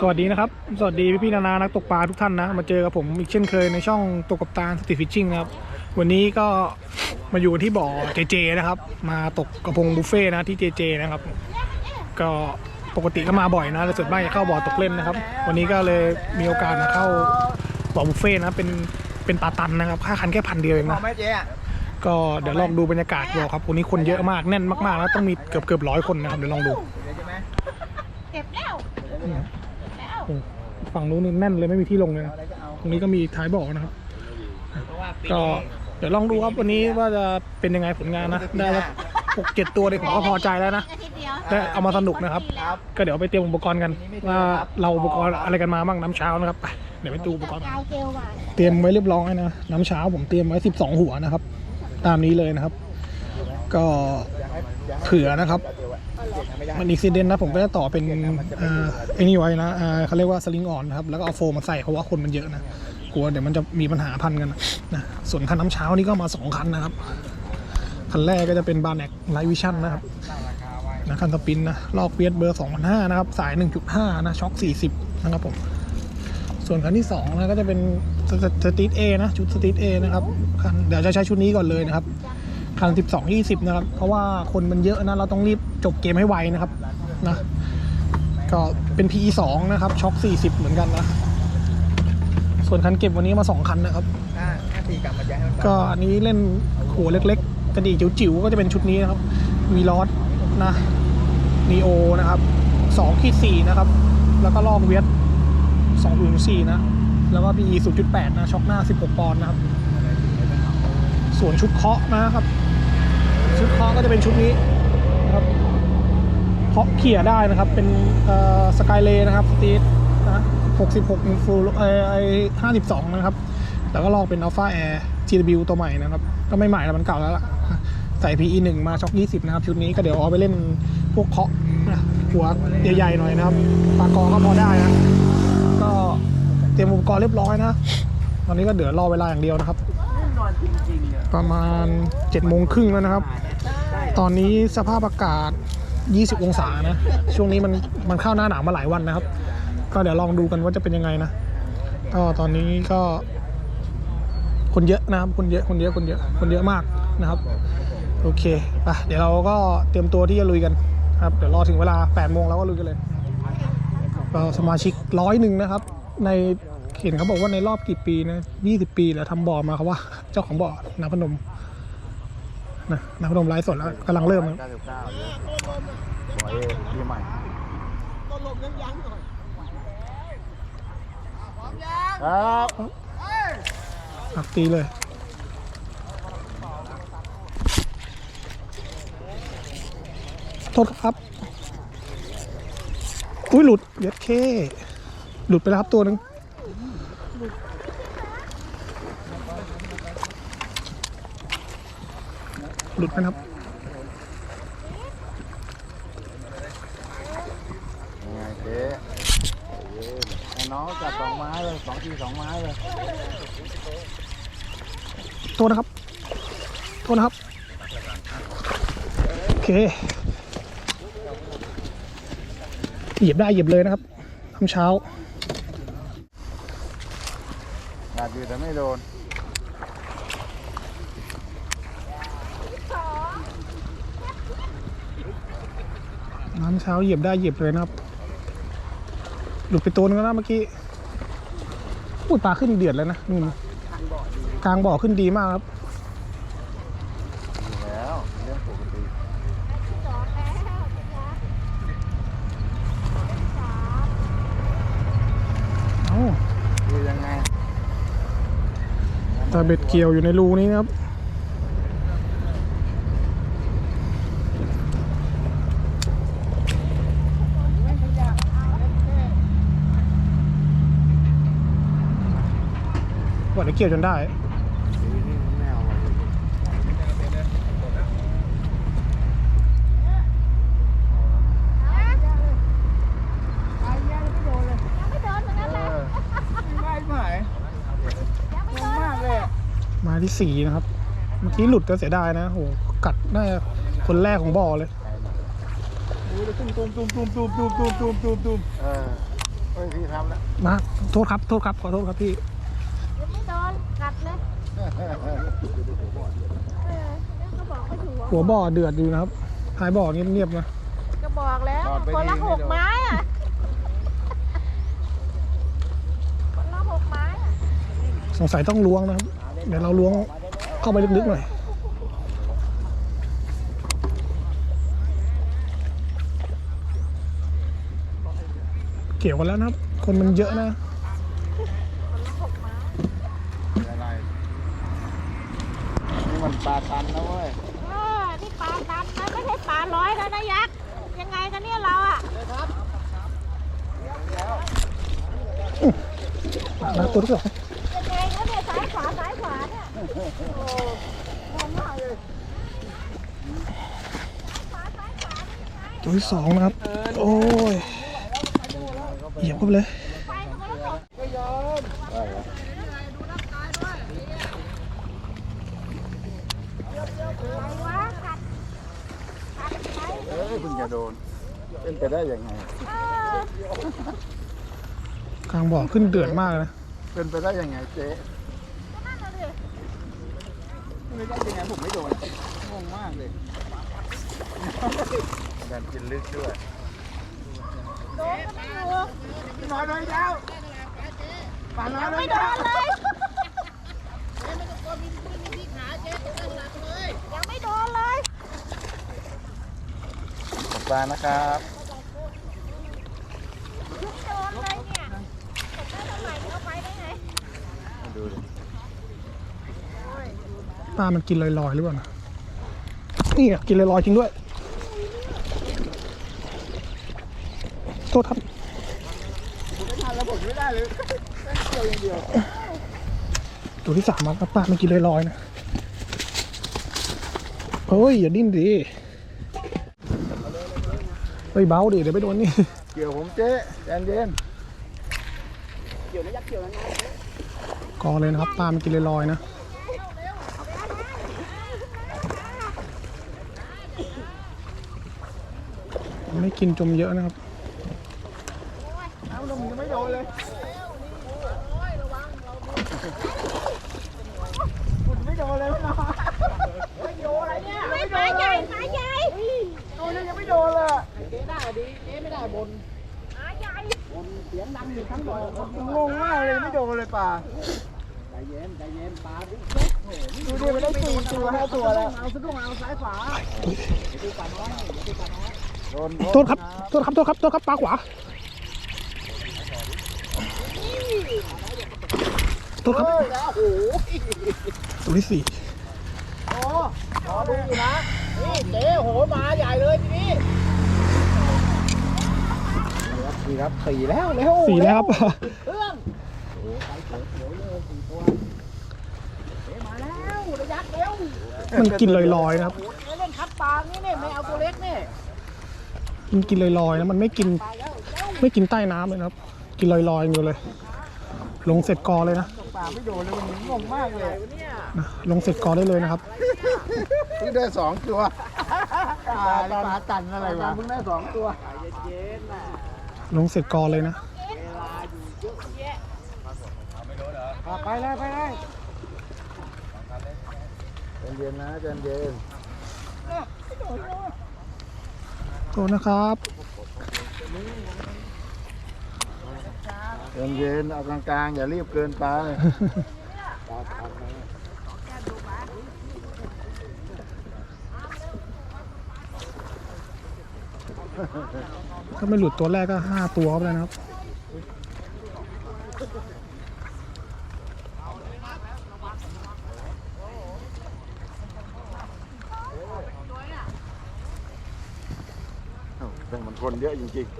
ก็สวัสดีนะครับ สวัสดีพี่พี่ๆนานานักตกปลาทุกท่านนะ มาเจอกับผมอีกเช่นเคยในช่องตกกับตาสติฟิชชิ่งนะครับ วันนี้ก็มาอยู่ที่บ่อเจเจนะครับ มาตกกระพงบุฟเฟ่ต์นะที่เจเจนะครับ ก็ปกติก็มาบ่อยนะแต่ส่วนมากจะเข้าบ่อตกเล่นนะครับ วันนี้ก็เลยมีโอกาสมาเข้าบ่อบุฟเฟ่ต์นะเป็นเป็นปลาตันนะครับ ค่าคันแค่พันเดียวเองมอนะงไหมเจ๊อะก็เดี๋ยวลองดูบรรยากาศดูครับวันนี้คนเยอะมากแน่นมากๆแล้วต้องมีเกือบเกือบร้อยคนนะครับเดี๋ยวลองดูเดี๋ยวใช่ไหมเก็บแล้วแล้วโอ้ ฝั่งนู้นนี่แน่นเลยไม่มีที่ลงเลยนะอะไรก็เอาตรงนี้ก็มีท้ายบ่อนะครับเพราะว่าปีก็นี้เดี๋ยวลองดูครับวันนี้ว่าจะเป็นยังไงผลงานนะได้สักหกเจ็ดตัวเลยผมก็พอใจแล้วนะอาทิตย์เดียวได้เอามาสนุกนะครับครับ ก็เดี๋ยวไปเตรียมอุปกรณ์กันว่าเราอุปกรณ์อะไรกันมาบ้างน้ำเช้านะครับไปเดี๋ยวไปดูอุปกรณ์กาวเจลมาเตรียมไว้เรียบร้อยนะน้ำเช้าผมเตรียมไว้12หัวนะครับ ตามนี้เลยนะครับ ก็เผื่อนะครับ มันอีกซิเดนนะผมก็จะต่อเป็นเอ่อไอ้นี่ไว้นะเอ่อเขาเรียกว่าสลิงออนนะครับ แล้วก็เอาโฟมมาใส่เพราะว่าคนมันเยอะนะกลัวเดี๋ยวมันจะมีปัญหาพันกันนะส่วนคันน้ำเช้านี่ก็มาสองคันนะครับ คันแรกก็จะเป็นบาร์เน็กไลท์วิชั่นนะครับนะคันสปินนะลอกเปียสเบอร์2,500นะครับ สาย 1.5 นะช็อค 40 นะครับผม ส่วนคันที่2นะก็จะเป็นสตรีทเอนะ ชุดสตรีทเอนะครับคันเดี๋ยวจะใช้ชุดนี้ก่อนเลยนะครับ คัน12 20 นะครับ เพราะว่าคนมันเยอะนะ เราต้องรีบจบเกมให้ไวนะครับนะก็เป็น PE 2นะครับ ช็อค 40 เหมือนกันนะ ส่วนคันเก็บวันนี้มา 2 คันนะครับถ้าถ้าตีกลับมาย้ายให้มันก็อันนี้เล่นหัวเล็กๆกระดี่จิ๋วๆ ก็จะเป็นชุดนี้นะครับ มีลอสนะนีโอนะครับ2ขีด4นะครับ แล้วก็ลอกเวท2 4นะ แล้วก็ PE 0.8 นะ ช็อคหน้า 16 ปอนด์นะครับ ส่วนชุดเคาะนะครับ ชุดเคาะก็จะเป็นชุดนี้นะครับเคาะเขี่ยได้นะครับ เป็นสกายเลนะครับสตีทนะ66ฟูลเอไอ52นะครับ แล้วก็ลอกเป็น Alpha Air GW ตัวใหม่นะครับ ก็ไม่ใหม่แล้วมันเก่าแล้วล่ะ ใส่ PE 1มาช็อค 20 นะครับ ชุดนี้ก็เดี๋ยวเอาไปเล่นพวกเคาะนะหัวใหญ่ๆหน่อยนะครับ ปากกอก็พอได้นะ ก็เตรียมอุปกรณ์เรียบร้อยนะ ตอนนี้ก็เดี๋ยวรอเวลาอย่างเดียวนะครับ ประมาณ7โมงครึ่งแล้วนะครับ ตอนนี้สภาพอากาศ 20 องศานะ ช่วงนี้มันมันเข้าหน้าหนาวมาหลายวันนะครับ ก็เดี๋ยวลองดูกันว่าจะเป็นยังไงนะ ก็ตอนนี้ก็ คนเยอะนะครับ คนเยอะ คนเยอะ คนเยอะ คนเยอะมากนะครับ โอเคไปเดี๋ยวเราก็เตรียมตัวที่จะลุยกันครับ เดี๋ยวรอถึงเวลา8โมงแล้วก็ลุยกันเลย ก็สมาชิกร้อยหนึ่งนะครับ ใน เห็นเขาบอกว่าในรอบกี่ปีนะ20ปีแล้วทำบ่อมาเขาว่า เจ้าของบ่อนาพนมนะนาพนมไลฟ์สดแล้วกำลังเริ่มนะ99เยอะสวยปีใหม่ครับอักตีเลยโทษครับ อุ้ยหลุดเย็ดเค หลุดไปแล้วครับตัวหนึ่ง หลุดไปนะครับยังไงเจ๊ให้น้องจับสองไม้เลยสองทีสองไม้เลยโทษนะครับโทษนะครับ โอเคเหยียบได้เหยียบเลยนะครับทำเช้า อยากอยู่แต่ไม่โดนน้ำเช้าเหยียบได้เหยียบเลยนะครับหลุดไปตัวนึงแล้วนะเมื่อกี้พูดปลาขึ้นเดือดแล้วนะกลางบ่อขึ้นดีมากครับ อยู่แล้วเรื่องปกติ จอดแล้วนะ เอ้า คือยังไง แต่ เบ็ดเกี่ยวอยู่ในรูนี้นะครับว่าจะเกี่ยวจนได้ ปีนี้มันไม่เอาอะไร ยังไม่โดนตรงนั้น เอ แหละ อง่ายไหม ยังไม่โดน มากเลยอะ ไมาที่ สี่นะครับ เมื่อกี้หลุดก็เสียดายนะโหกัดน่าจะคนแรกของบ่อเลยดูดิตุ้มตุ้มตุ้มตุ้มตุ้มตุ้มตุ้มตุ้มตุ้มตุ้มเออเฮ้ยพี่ทำแล้วมาโทษครับโทษครับขอโทษครับพี่ยังไม่โดนกัดเลยเออแล้วก็บอกว่าอยู่หัวบ่อเดือดอยู่นะครับท้ายบ่อเงียบๆนะก็บอกแล้วคนละหกไม้อะคนละหกไม้อะสงสัยต้องล้วงนะครับ เดี๋ยวเราล้วงเข้าไปลึกๆหน่อยเกี่ยวกันแล้วนะครับ คนมันเยอะนะอะไรนี่มันปลาตันนะเว้ยเออนี่ปลาดำนะไม่ใช่ปลาร้อยแล้วนะยักษ์ ยังไงกันเนี่ยเราอะนะตัวที่สองยังไงกันเนี่ยซ้าย ขวาซ้ายขวาเนี่ยโอ้แรงมากเลยขวาซ้ายขวานี่ยังไงตัวที่สองนะครับ โอ้ยเหยียบเข้าไปเลยไปคนละสองได้เหรอไปวะกัดกัดไปเอ้ยเพิ่งจะโดนเป็นไปได้ยังไงเออกลางบ่อขึ้นเดือดมากเลยนะ เป็นไปได้ยังไงเจ๊ก็นั่นน่ะดิ ไม่ได้ยังไงผมไม่โดนงงมากเลยการกินลึกด้วยโดนก็ไม่อยู่น้อยน้อยแล้วปลาน้อยยังน้อไม่ยโดแล้วนเลยยังไม่โดนเลยตกปลานะครับยังโดนเลยเนี่ยผมได้เท่าไหร่เอาไปได้ไงดูดิ ปลามันกินลอยๆหรือเปล่านะนี่อะกินลอยๆจริงด้วย โทษครับผมไม่ทันแล้วผมไม่ได้เลยเกี่ยวอย่างเดียวตัวที่สามครับปลามันกินลอยๆนะเฮ้ยอย่าดิ้นดิเฮ้ยเบาดิเดี๋ยวไปโดนนี่ เกี่ยวผมเจ๊ใจเย็นกอเลยนะครับปลามันกินลอยๆนะ ไม่กินจมเยอะนะครับเอาลงยังไม่โดนเลยคุณไม่โดนเลยนะไม่โดนอะไรเนี่ยไม่ปลาใหญ่ปลาใหญ่โดนยังไม่โดนเลยปลาใหญ่งงมากเลยไม่โดนเลยป่าใจเย็นใจเย็นปลาดูดิมันได้สี่ตัวห้าตัวแล้วเอาสะดุ้งเอาซ้ายขวาโดน โทษครับโทษครับโทษครับโทษครับปลาขวาโทษครับตัวที่สี่รอดูอยู่นะนี่เจ๊โหมาใหญ่เลยทีนี้สี่ครับสี่แล้วเร็วสี่แล้วครับเครื่องโอ้ไปสวยเลยสี่ตัวเจ๊มาแล้วระยักเร็วมันกินลอยๆนะครับเจ๊เล่นคัดปลางี้เนี่ยไม่เอาตัวเล็กเนี่ย มันกินลอยๆนะมันไม่กินปลาแล้วเร็วไม่กินใต้น้ำเลยนะครับ กินลอยๆอย่างเดียวเลย ลงเสร็จกอเลยนะตกปลาไม่โดนเลยมันงงมากเลยเนี่ยนะลงเสร็จกอได้เลยนะครับ เพิ่งได้สองตัวปลาปลาตันอะไรวะเพิ่งได้สองตัวเย็นๆน่ะลงเสร็จกอเลยนะอะไปเลยไปเลยใจเย็นนะใจเย็น โทษนะครับใจเย็นเอากลางๆ อย่ารีบเกินไปถ้าไม่หลุดตัวแรกก็ห้าตัวเข้าไปเลยนะครับ เอ้าแต่มัน คนเยอะจริงๆ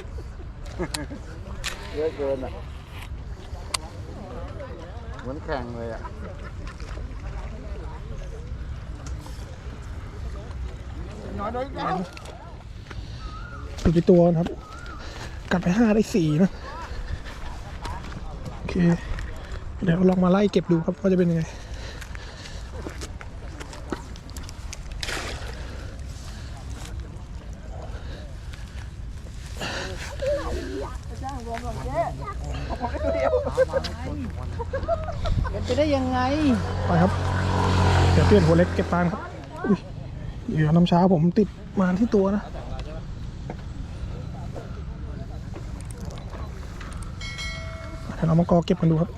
เยอะเกินอะ เหมือนแข่งเลยอะน้อยน้อยแล้วปิดไปตัวนะครับกัดไปห้าได้สี่นะ โอเค เดี๋ยวลองมาไล่เก็บดูครับว่าจะเป็นยังไง จ้างรวมหรอก เจ๊ผมไป็นไปได้ยังไง ไปครับ เดี๋ยวเปลี่ยนหัวเล็กเก็บปานครับอุ้ยเหยื่อน้ำเช้าผมติดมาที่ตัวนะ เดี๋ยวเรามากอเก็บกันดูครับ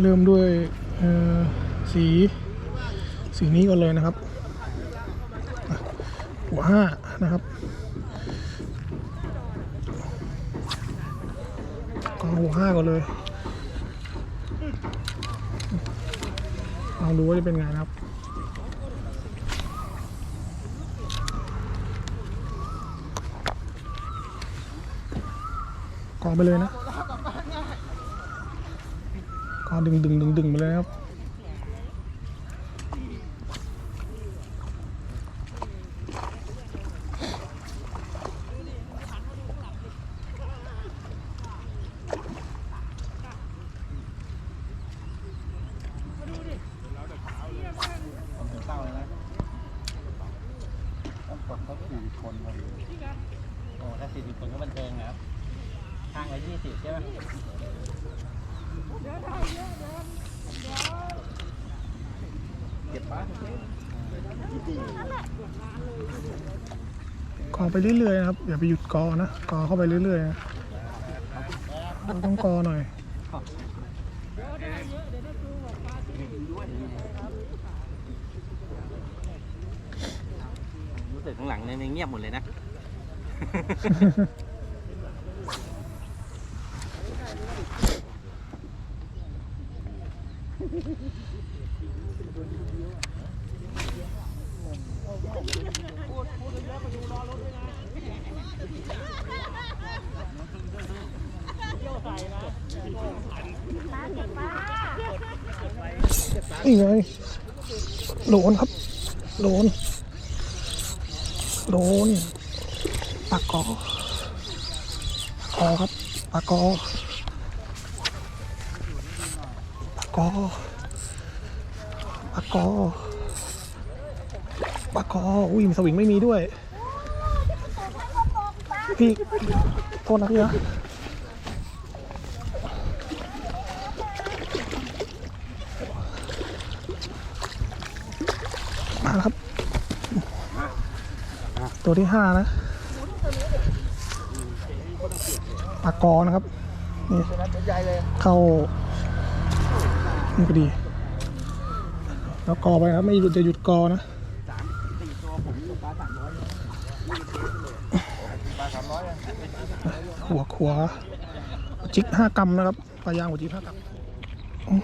เริ่มด้วยสีสีนี้ก่อนเลยนะครับหัวห้านะครับกอง ห้าก่อนเลย ลองดูว่าจะเป็นไงนะครับ กองไปเลยนะกองดึงดึงดึงดึงไปเลยครับ โอ้ถ้าสี่สิบคนก็บันเทิงนะครับ ข้างละยี่สิบใช่ไหม กอไป เรื่อยๆนะครับอย่าไปหยุดกอนะกอเข้าไปเรื่อยๆนะเราต้องกอหน่อยรู้สึกข้างหลังเนี่ยเงียบหมดเลยนะ นี่ไงโดนครับ โดน โดนปากกอปากกอครับปากกอปากกอปากกอปากกออุ้ยสวิงไม่มีด้วย พี่ โทษนะพี่นะมาครับ ตัวที่ห้านะปากกอนะครับ นี่เข้านี่พอดี แล้วกอไปนะครับ ไม่หยุดจะหยุดกอนะ หัวขวาจิกห้ากรัมนะครับปลายางหัวจิกห้ากรัมอืม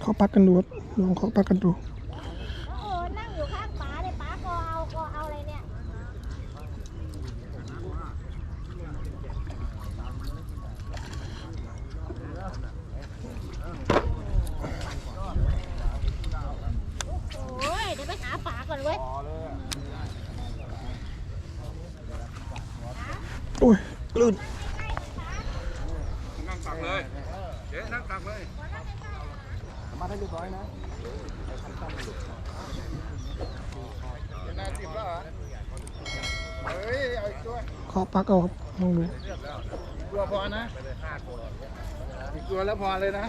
เขาปักกันดูครับลองเขาปักกันดูโอ้นั่งอยู่ข้างป๋าเนี่ยป๋าก็เอาก็เอาอะไรเนี่ยโอ้ยเดี๋ยวไปหาป๋าก่อนเว้ยโอ้ยลื่น นั่งตักเลยเจ๊นั่งตักเลย มาให้เรียบร้อยนะเป็นนาสิบแล้วเหรอ เฮ้ย เอาอีกตัวเขาปักเอาครับลองดูตัวพอนะ อีกตัวแล้วพอเลยนะ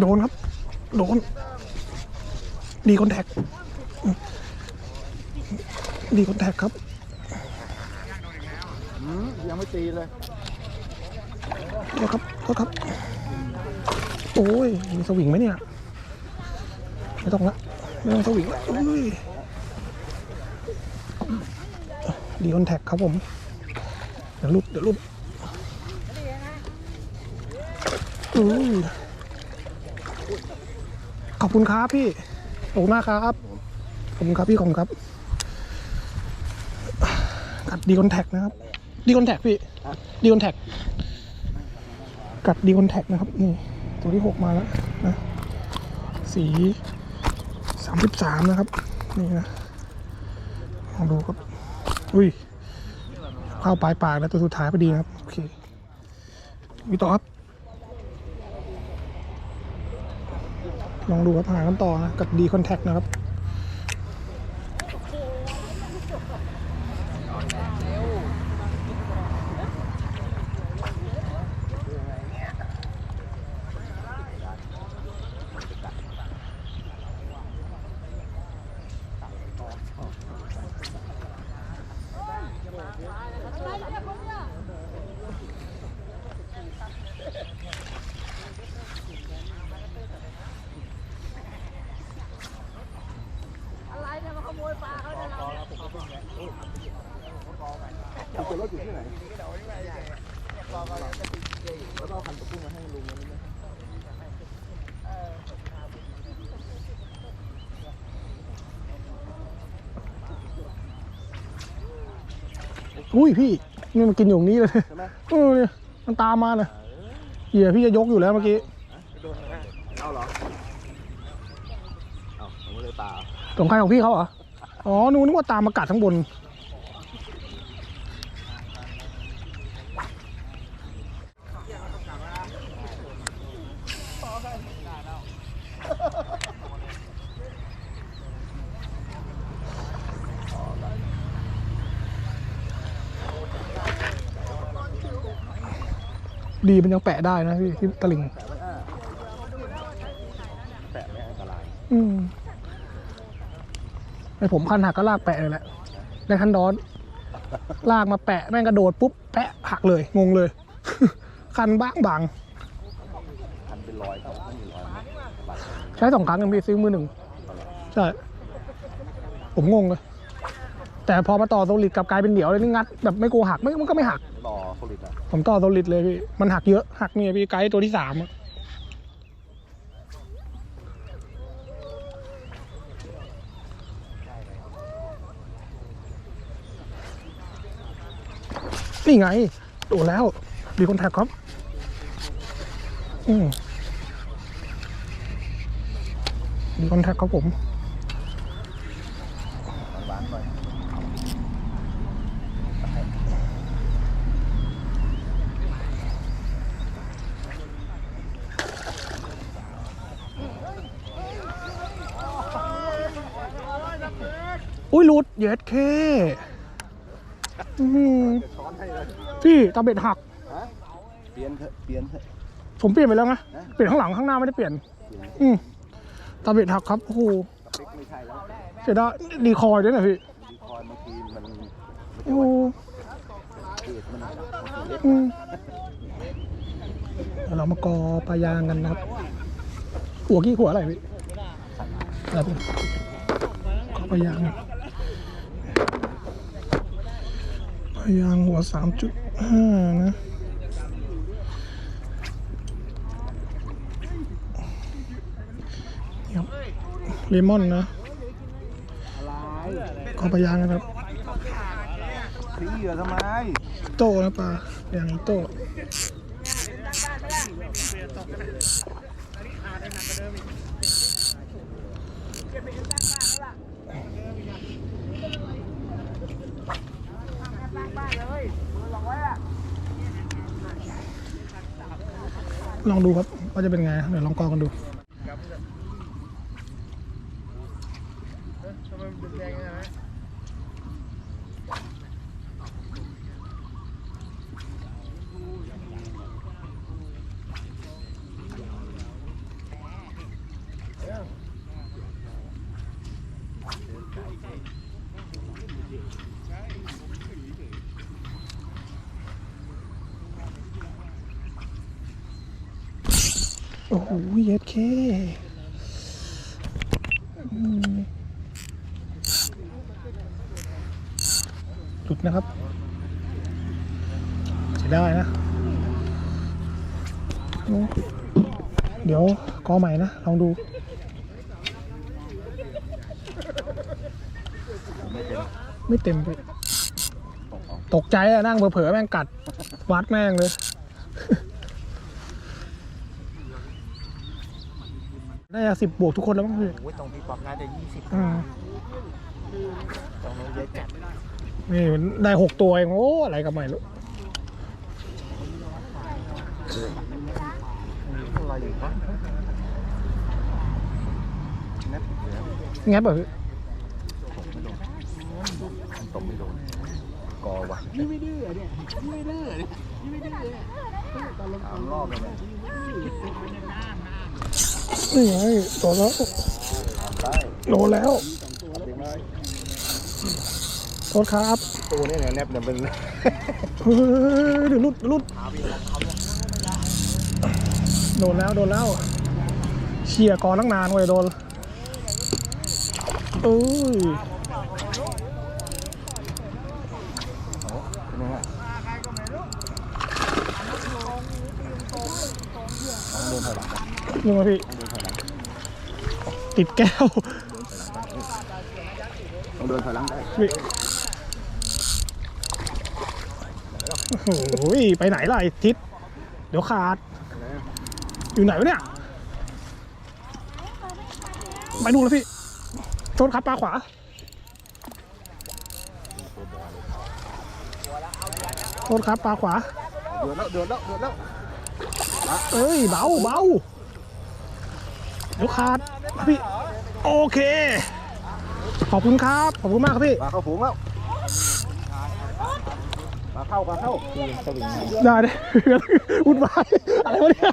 โดนครับ โดน ดีคอนแทค ดีคอนแทคครับอืมยังไม่ตีเลยโทษครับโทษครับ โอ้ย มีสวิงไหมเนี่ย ไม่ต้องละ ไม่ต้องสวิงละอุ้ยดีคอนแทคครับผม เดี๋ยวหลุดเดี๋ยวหลุดอุ้ยขอบคุณครับพี่ขอบคุณมากครับ ขอบคุณครับพี่ขอบคุณครับ กัดดีคอนแทคนะครับดีคอนแทคพี่ดีคอนแทคกัดดีคอนแทคนะครับนี่ตัวที่หกมาแล้วนะสีสามสิบสามนะครับนี่นะลองดูครับอุ้ยเข้าปลายปากแล้วตัวสุดท้ายพอดีนะครับโอเคมีต่อครับลองดูครับหากันต่อนะกับดีคอนแทคนะครับ อุ้ยพี่นี่มันกินอยู่ตรงนี้เลยใช่ไหมเออเนี่ยมันตามมาเลยเหยื่อพี่จะยกอยู่แล้วเมื่อกี้เอาเหรอเอาผมก็เลยตาของใครของพี่เขาเหรออ๋อหนูนึกว่าตามมากัดข้างบน ดีมันยังแปะได้นะพี่ที่ตะลิงแปะไม่อันตราย อืมไอผมคันหักก็ลากแปะเลยแหละในคันดอน ลากมาแปะแม่งกระโดดปุ๊บแปะหักเลยงงเลย คันบ้างบางพันเป็นร้อยแต่ว่าไม่มีร้อยไหมหลายใช้สองครั้งยังพี่ซื้อมือหนึ่งใช่ผมงงเลย แต่พอมาต่อโซลิดกลับกลายเป็นเหนียวเลยนี่งัดแบบไม่กลัวหักไม่มันก็ไม่หัก ต่อโคลิดอะผมต่อโซลิดเลยพี่ มันหักเยอะ หักเนี่ยพี่ไกด์ตัวที่สามอะนี่ไงโดนแล้วดีคอนแทคครับ อืมดีคอนแทคครับผม ร้านหน่อย อุ้ยหลุด เย็ดเคอื้อหือช้อนให้เลยพี่ตาเบ็ดหัก ฮะเปลี่ยนเถอะเปลี่ยนเถอะ ผมเปลี่ยนไปแล้วนะฮะเปลี่ยนข้างหลังข้างหน้าไม่ได้เปลี่ยน อืมตาเบ็ดหักครับโอ้โหสเปคไม่ใช่แล้วเสียดายดีคอยด้วยนะพี่ดีคอยบางทีมันโอ้โหเกรดมันเล็กอืมเดี๋ยวเรามากอปลายางกันนะครับหัวกี่หัวอะไรพี่อะไรพี่กอปลายางปลา ยางหัวสามจุดห้านะ เลมอนนะกอปลายางนะครับสีเหยื่อทำไมโตนะปลาอย่างนี้โต ลองดูครับว่าจะเป็นไงเดี๋ยวลองกองกันดู โอ้โหเย็ดเคอืมหลุดนะครับใช้ได้นะโอ้ เดี๋ยวกอใหม่นะ ลองดูไม่เต็มไปตกใจอะนั่งเผลอๆแม่งกัด วัดแม่งเลย ได้สิบบวกทุกคนแล้วมั้งพี่โอ้ยตรงพี่ป๊อปน่าจะยี่สิบอืมตรงนู้นเยอะจัดนี่มันได้หกตัวเอง โอ้ อะไรกับใหม่รู้ อะไรอยู่วะงับแบบตกไม่โดนกอว่ะนี่ไม่ดื้อเนี่ยนี่ไม่ดื้อเนี่ยนี่ไม่ดื้อเนี่ยสามรอบเลยเนี่ยนี่ไงโดนแล้วได้โดนแล้วถึงเลยโทษครับตัวนี้เนี่ยแนบเนี่ยเป็นเฮ้ยเดี๋ยวหลุดเดี๋ยวหลุด โดนแล้วโดนแล้วเขี่ยก่อนตั้งนานเว้ยโดนเอ้ยเป็นยังไงต้องเดินถอยหลังยังไงพี่ต้องเดินถอยหลังติดแก้วต้องเดินถอยหลังได้พี่โอ้โหไปไหนล่ะไอ้ทิศเดี๋ยวขาด อยู่ไหนวะเนี่ย ไปดูแล้วพี่ โทษครับปลาขวา โทษครับปลาขวา เดือดแล้วเดือดแล้วเดือดแล้วเอ้ยเบาเบาเดี๋ยวขาดพี่ โอเค ขอบคุณครับ ขอบคุณมากครับพี่ปลาเข้าฝูงแล้ว เข้าปลาเข้าสวิงได้เลยวุ่นวายอะไรวะเนี่ย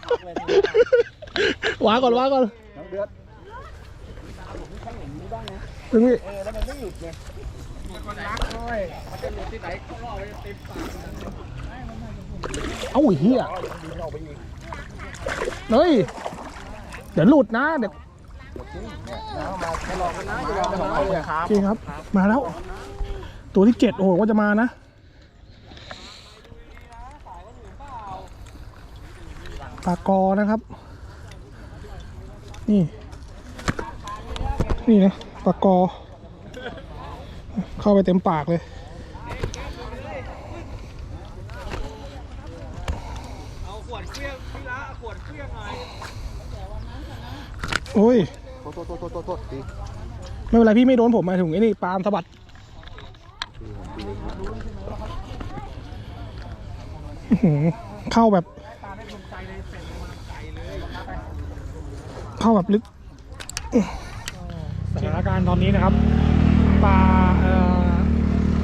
วางก่อนวางก่อนน้ำเดือดถึงพี่เออแล้วมันไม่หยุดไงเอ้าไอ้เหี้ยเฮ้ย เดี๋ยวหลุดนะเดี๋ยวน้ำมาทดลองกันนะจะลองกันเอาเลยครับโอเคครับ มาแล้ว ตัวที่เจ็ดโอ้โหก็จะมานะ ปลากอนะครับ นี่ นี่นะปลากอ เข้าไปเต็มปากเลยโอ้ยโทษโทษโทษโทษตีไม่เป็นไรพี่ไม่โดนผมมาถึงไอ้นี่ปาล์มสะบัดเข้าแบบ เข้าแบบลึกสถานการณ์ตอนนี้นะครับปลาเ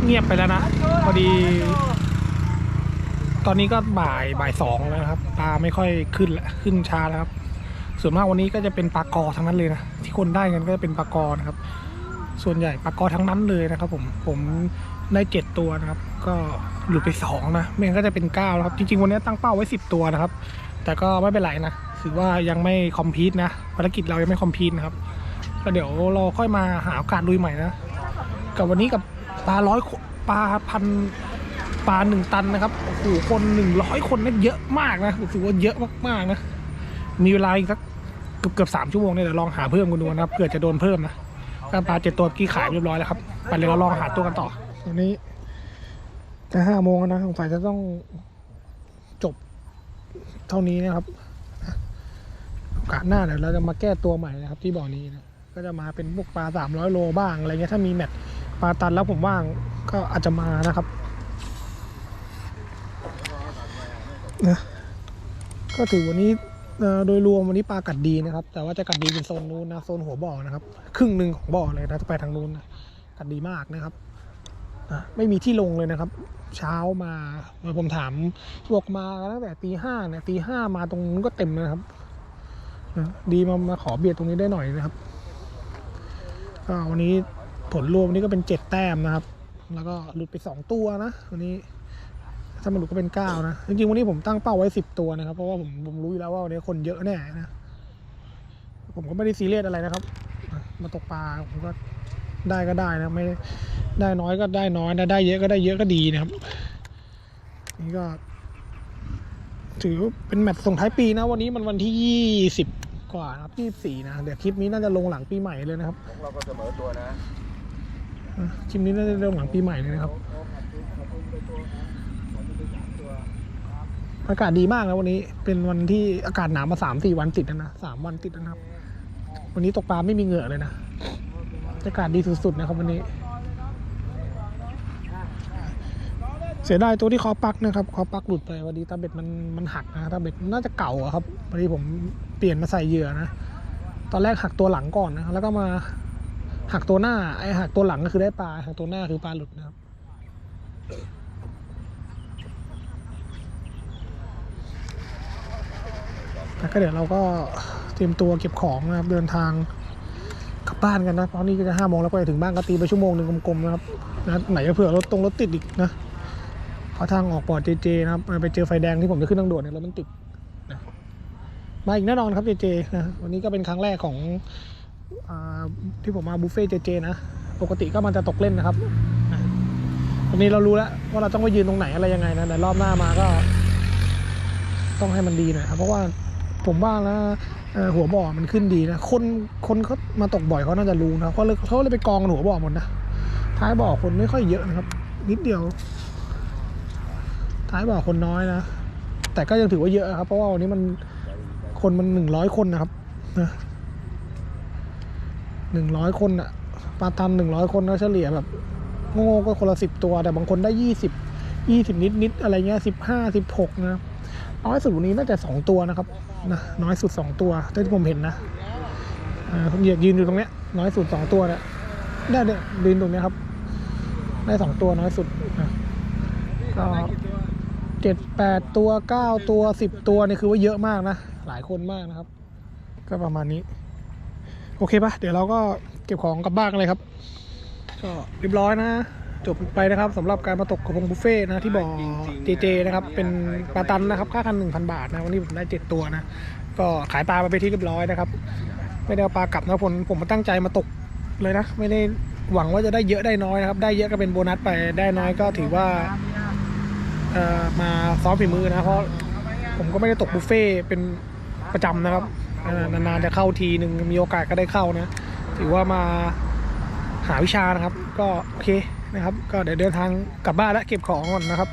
เงียบไปแล้วนะ พอดี ตอนนี้ก็บ่ายบ่ายสองแล้วนะครับปลาไม่ค่อยขึ้นละขึ้นช้าแล้วครับ ส่วนมากวันนี้ก็จะเป็นปลากอทั้งนั้นเลยนะที่คนได้กันก็จะเป็นปลากอนะครับ ส่วนใหญ่ปลากอทั้งนั้นเลยนะครับ ผมผมได้เจ็ดตัวนะครับ ก็หลุดไปสองนะไม่งั้นก็จะเป็นเก้าแล้วครับจริงๆวันนี้ตั้งเป้าไว้สิบตัวนะครับ แต่ก็ไม่เป็นไรนะ ถือว่ายังไม่คอมพีทนะภารกิจเรายังไม่คอมพีทนะครับก็เดี๋ยวเราค่อยมาหาโอกาสลุยใหม่นะกับวันนี้กับปลาร้อยปลาพันปลาหนึ่งตันนะครับโอ้โหคนหนึ่งร้อยคนนี่เยอะมากนะถือว่าเยอะมากๆนะมีเวลาอีกสักเกือบเกือบสามชั่วโมงเนี่ยเดี๋ยวลองหาเพิ่มกันดูนะครับเผื่อจะโดนเพิ่มนะก็ปลาเจ็ดตัวกี้ขายเรียบร้อยแล้วครับไปเลยเราลองหาตัวกันต่อวันนี้จะห้าโมงแล้วนะสงสัยจะต้องจบเท่านี้นะครับ กาสหน้าเดี๋ยวเราจะมาแก้ตัวใหม่นะครับที่บ่อนี้นะก็จะมาเป็นพวกปลาสามร้อยโลบ้างอะไรเงี้ยถ้ามีแมตช์ปลาตันแล้วผมว่างก็อาจจะมานะครับนะก็ถือวันนี้โดยรวมวันนี้ปลากัดดีนะครับ แต่ว่าจะกัดดีเป็นโซนนู้นนะโซนหัวบ่อนะครับ ครึ่งหนึ่งของบ่อเลยนะถ้าไปทางนู้นนะกัดดีมากนะครับอะไม่มีที่ลงเลยนะครับ เช้ามาผมถามบอกมาตั้งแต่ตีห้าเนี่ยตีห้ามาตรงนู้นก็เต็มนะครับ ดีมามาขอเบียดตรงนี้ได้หน่อยนะครับก็วันนี้ผลรวมวันนี้ก็เป็นเจ็ดแต้มนะครับ แล้วก็หลุดไปสองตัวนะวันนี้ถ้ามันหลุดก็เป็นเก้านะจริงๆวันนี้ผมตั้งเป้าไว้สิบตัวนะครับ เพราะว่าผมผมรู้อยู่แล้วว่าวันนี้คนเยอะแน่นะผมก็ไม่ได้ซีเรียสอะไรนะครับ มาตกปลาผมก็ได้ก็ได้นะไม่ได้น้อยก็ได้น้อยนะได้เยอะก็ได้เยอะก็ดีนะครับ นี่ก็ ถือเป็นแมตช์ส่งท้ายปีนะ วันนี้มันวันที่ยี่สิบกว่านะครับยี่สี่นะ เดี๋ยวคลิปนี้น่าจะลงหลังปีใหม่เลยนะครับของเราก็เสมอตัวนะคลิปนี้น่าจะลงหลังปีใหม่เลยนะครับอากาศดีมากนะวันนี้เป็นวันที่อากาศหนาวมาสามสี่วันติดแล้วนะสามวันติดแล้วนะครับ วันนี้ตกปลาไม่มีเหงื่อเลยนะอากาศดีสุดๆนะครับวันนี้ เสียดายตัวที่คอปักนะครับคอปักหลุดไปวันนี้ตาเบ็ดมันมันหักนะตาเบ็ดน่าจะเก่าครับวันนี้ผมเปลี่ยนมาใส่เหยื่อนะตอนแรกหักตัวหลังก่อนนะแล้วก็มาหักตัวหน้าไอหักตัวหลังก็คือได้ปลาหักตัวหน้าคือปลาหลุดนะครับแล้วก็เดี๋ยวเราก็เตรียมตัวเก็บของนะครับเดินทางกลับบ้านกันนะเพราะนี่ก็จะห้าโมงแล้วก็จะถึงบ้านก็ตีไปชั่วโมงหนึ่งกลมๆนะครับนะไหนจะเผื่อรถตรงรถติดอีกนะ เพราทางออกปอดเจเจนะครับไปเจอไฟแดงที่ผมจะขึ้นทางด่วนเนี่ยรถมันติดนะมาอีกแน่นอนครับเจเจนะวันนี้ก็เป็นครั้งแรกของอที่ผมมาบุฟเฟ่เจเจนะปกติก็มันจะตกเล่นนะครับวันนี้เรารู้แล้วว่าเราต้องไปยืนตรงไหนอะไรยังไงนะแต่รอบหน้ามาก็ ต้องให้มันดีหน่อยครับเพราะว่าผมว่านะหัวบ่อมันขึ้นดีนะ คนคนเขามาตกบ่อยเขาน่าจะรู้นะเขาเลยเขาเลยไปกองหัวบ่อหมดนะท้ายบ่อคนไม่ค่อยเยอะนะครับ นิดเดียว ท้ายบ่อคนน้อยนะ แต่ก็ยังถือว่าเยอะครับ เพราะว่าวันนี้มันคนมันหนึ่งร้อยคนนะครับนะหนึ่งร้อยคนอะปลาตันหนึ่งร้อยคนก็เฉลี่ยแบบโง่ก็คนละสิบตัว แต่บางคนได้ยี่สิบยี่สิบนิดนิดอะไรเงี้ยสิบห้าสิบหกนะน้อยสุดวันนี้น่าจะสองตัวนะครับนะน้อยสุดสองตัวเท่าที่ผมเห็นนะอ่าผมอยากยืนอยู่ตรงเนี้ยน้อยสุดสองตัวเนี่ยได้เนี่ยยืนตรงเนี้ยครับ ได้สองตัวน้อยสุดนะก็ เจ็ดแปดตัวเก้าตัวสิบตัวนี่คือว่าเยอะมากนะ หลายคนมากนะครับ ก็ประมาณนี้ โอเคปะเดี๋ยวเราก็เก็บของกลับบ้านกันเลยครับ ก็เรียบร้อยนะ จบไปนะครับสำหรับการมาตกกระพงบุฟเฟ่ต์นะที่บ่อเจเจนะครับ เป็นปลาตันนะครับ ค่าคันหนึ่งพันบาทนะวันนี้ผมได้เจ็ดตัวนะ ก็ขายปลาไปที่เรียบร้อยนะครับ ไม่ได้เอาปลากลับนะผมผมมาตั้งใจมาตกเลยนะ ไม่ได้หวังว่าจะได้เยอะได้น้อยนะครับ ได้เยอะก็เป็นโบนัสไปได้น้อยก็ถือว่า มาซ้อมฝีมือนะเพราะผมก็ไม่ได้ตกบุฟเฟ่เป็นประจำนะครับนานๆจะเข้าทีหนึ่งมีโอกาสก็ได้เข้านะ ถือว่ามาหาวิชานะครับ ก็โอเคนะครับ ก็เดี๋ยวเดินทางกลับบ้านแล้วเก็บของก่อนนะครับ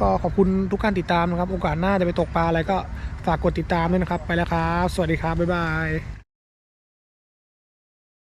ก็ขอบคุณทุกการติดตามนะครับ โอกาสหน้าจะไปตกปลาอะไรก็ฝากกดติดตามด้วยนะครับ ไปแล้วครับ สวัสดีครับ บ๊ายบาย